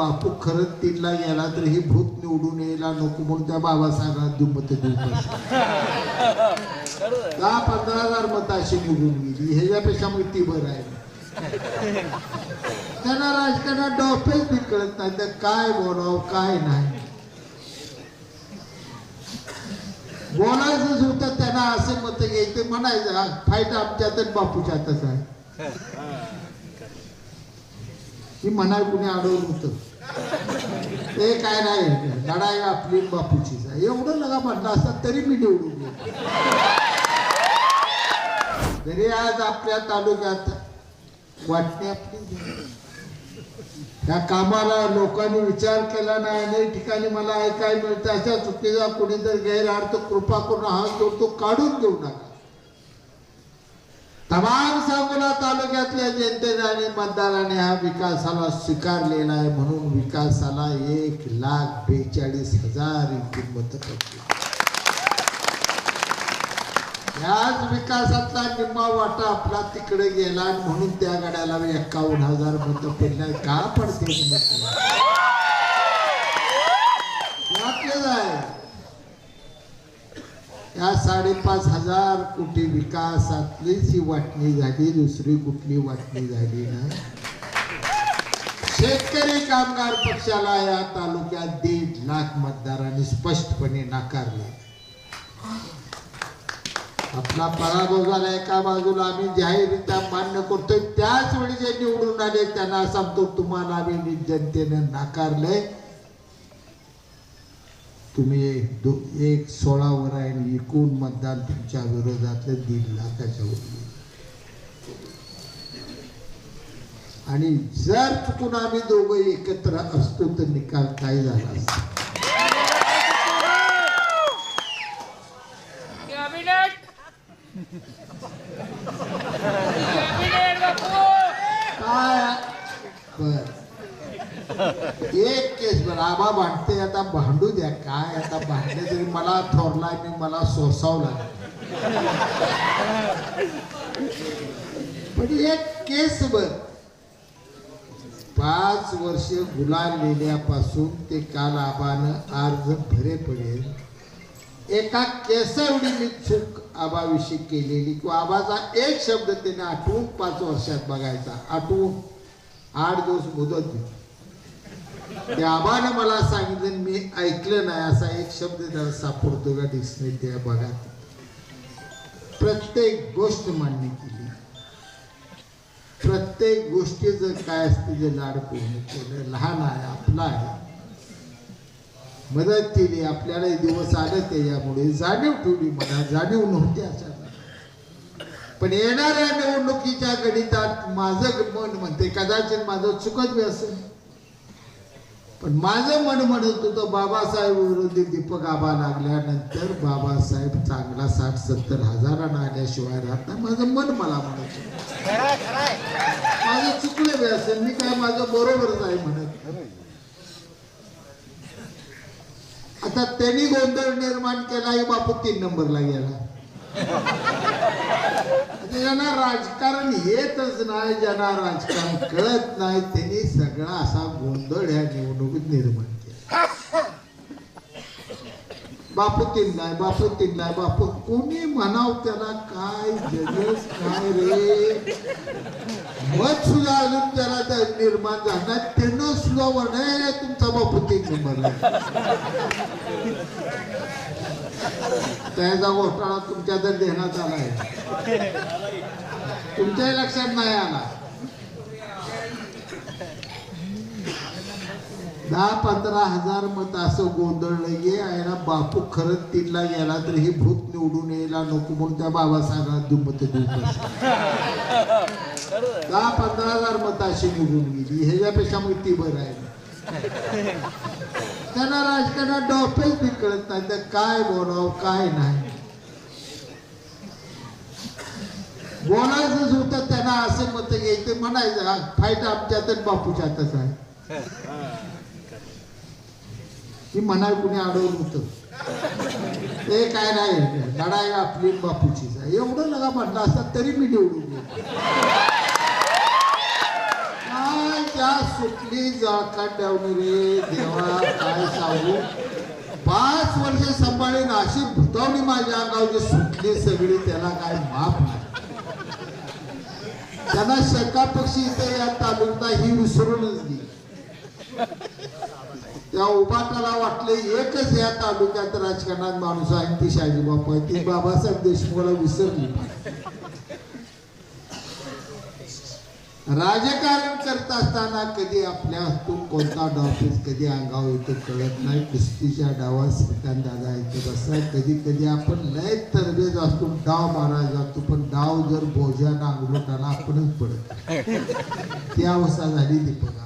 बापू खरंच तीनला गेला तर हे भूत निवडून यायला नको म्हणून त्या बाबासाहेबांना देऊ मत देऊ दहा पंधरा हजार मत अशी निवडून गेली. ह्याच्यापेक्षा मग ती बरं आहे. त्यांना राजकारणात डॉफेच बी कळत नाही. तर काय बोलाव काय नाही. बोलायचंच होतं त्यांना असे मत घ्यायचे. म्हणायचं फाईट आमच्यातच बापूच्यातच आहे. ही म्हणाय कुणी अडवलं होतं ते काय नाही. लढाई आपली बापूचीच आहे. एवढं लगा म्हटलं असतात तरी मी निवडून गेलो जरी आज आपल्या तालुक्यात वाटणे आपली त्या कामाला लोकांनी विचार केला नाही. अनेक ठिकाणी मला ऐकाय मिळतं अशा चुकीचा कुणी जर गैरअर्थ कृपा करून हा जोडतो काढून देऊ नका. तमाम तालुक्यातल्या जनतेने आणि मतदाराने हा विकासाला स्वीकारलेला आहे म्हणून विकासाला एक लाख बेचाळीस हजार इतकी मत याच विकासातला निम्मा वाटा आपला तिकडे गेला आणि म्हणून त्या गाड्याला एक्कावन्न हजार मत पडल्या का पडते यातलेच आहे. या साडेपाच हजार कोटी विकासातलीच ही वाटणी झाली दुसरी कुठली वाटणी झाली नाही. शेतकरी कामगार पक्षाला या तालुक्यात दीड लाख मतदारांनी स्पष्टपणे नाकारले. आपला पराभव झाला एका बाजूला आम्ही जाहीररित्या मान्य करतोय. त्याच वेळी जे निवडून आले त्यांना सांगतो तुम्हाला आम्ही जनतेने नाकारलंय. तुम्ही दो- एक सोळावर आहे आणि एकूण मतदान तुमच्या विरोधातलं दीड लाखाच्यावर आणि जर चुकून आम्ही दोघं एकत्र असतो तर निकाल काय झाला असता कॅबिनेट कॅबिनेट बापू काय बर एक केस बर आबा भांडते आता भांडू द्या काय आता भांडले तरी मला थोरलाय मी मला सोसावला पण एक केस बर. पाच वर्ष गुलाल ते काल आबानं अर्ज भरे पडेल. एका केसाएवढी मी चूक आबाविषयी केलेली किंवा आबाचा एक शब्द त्याने आठवून पाच वर्षात बघायचा. आठवून आठ दिवस मुदत दिली त्या मला सांगितलं मी ऐकलं नाही असा एक शब्द त्याला सापडतो का डिक्शनरी त्या भागात. प्रत्येक गोष्ट मान्य केली. प्रत्येक गोष्टीचं काय असते जे लाड पूर्ण केलं लहान आहे आपला आहे मदत केली आपल्याला दिवस आले त्याच्यामुळे जाणीव ठेवली मला जाणीव नव्हती अशा पण येणाऱ्या निवडणुकीच्या गणितात माझं मन म्हणते कदाचित माझं चुकत बी असेल. पण माझं मन म्हणत होतं बाबासाहेब विरोधी दीपक आबा लागल्यानंतर बाबासाहेब चांगला साठ सत्तर हजारांना आल्याशिवाय राहत नाही. माझं मन मला म्हणत माझं चुकलं असेल मी काय माझं बरोबरच आहे म्हणत. आता त्यांनी गोंधळ निर्माण केला हे बापू तीन नंबरला गेला. ज्यांना राजकारण येतच नाही ज्यांना राजकारण. कळत नाही त्यांनी सगळा असा गोंधळ ह्या निवडणुकीत निर्माण केला. बापू तिनलाय बापू तिनलाय बापू कोणी म्हणाव त्याला काय जगस काय रे? मत सुद्धा अजून त्याला त्या निर्माण झाला त्यानं सुद्धा म्हणाय तुमचा बापू तीन त्याचा घोटाळा तुमच्या तर देण्यात आला आहे. तुमच्याही लक्षात नाही आला. दहा पंधरा हजार मत असं गोंधळलं ये आहे बापू खरंच तीनला गेला तर हे भूत निवडून यायला नको म्हणून त्या बाबासाहेबांना दुमत देऊ दहा पंधरा हजार मत अशी निवडून गेली. ह्याच्यापेक्षा मग ती बरं आहे. त्यांना राजकारणात डॉपेच बी कळत नाही. तर काय बोलाव काय नाही. बोलायचं होतं त्यांना असे मत घ्यायचे म्हणायचं "हा, फाईट आमच्यातच बापूच्यातच आहे. ती म्हणाय कुणी अडवलं होतं ते काय नाही लढाई आपली बापूचीच आहे. एवढं लगा म्हटलं असतात तरी मी निवडून गेलो काय आमच्या सुटली रे देवा काय सांगू? पाच वर्ष सांभाळीन अशी भुतावणी माझ्या अंगावची सुटली सगळी त्याला काय माफ नाही. त्यांना शका पक्षी इथे या तालुक्यात ही विसरूनच गेली. त्या उभाटाला वाटले एकच या तालुक्यात राजकारणात माणूस आहे ती शाजी बापू ती बाबासाहेब देशमुखला विसरली. राजकारण करत असताना कधी आपल्या हातून कोणता डॉफिस कधी अंगावर येतो कळत नाही. कुस्तीच्या डावात श्रीकांत दादा येतो बसा कधी कधी आपण लय तरबेज असतो. डाव मारायला जातो पण डाव जर बोजा नांगरून आला आपणच पडत ती अवस्था झाली ती पण.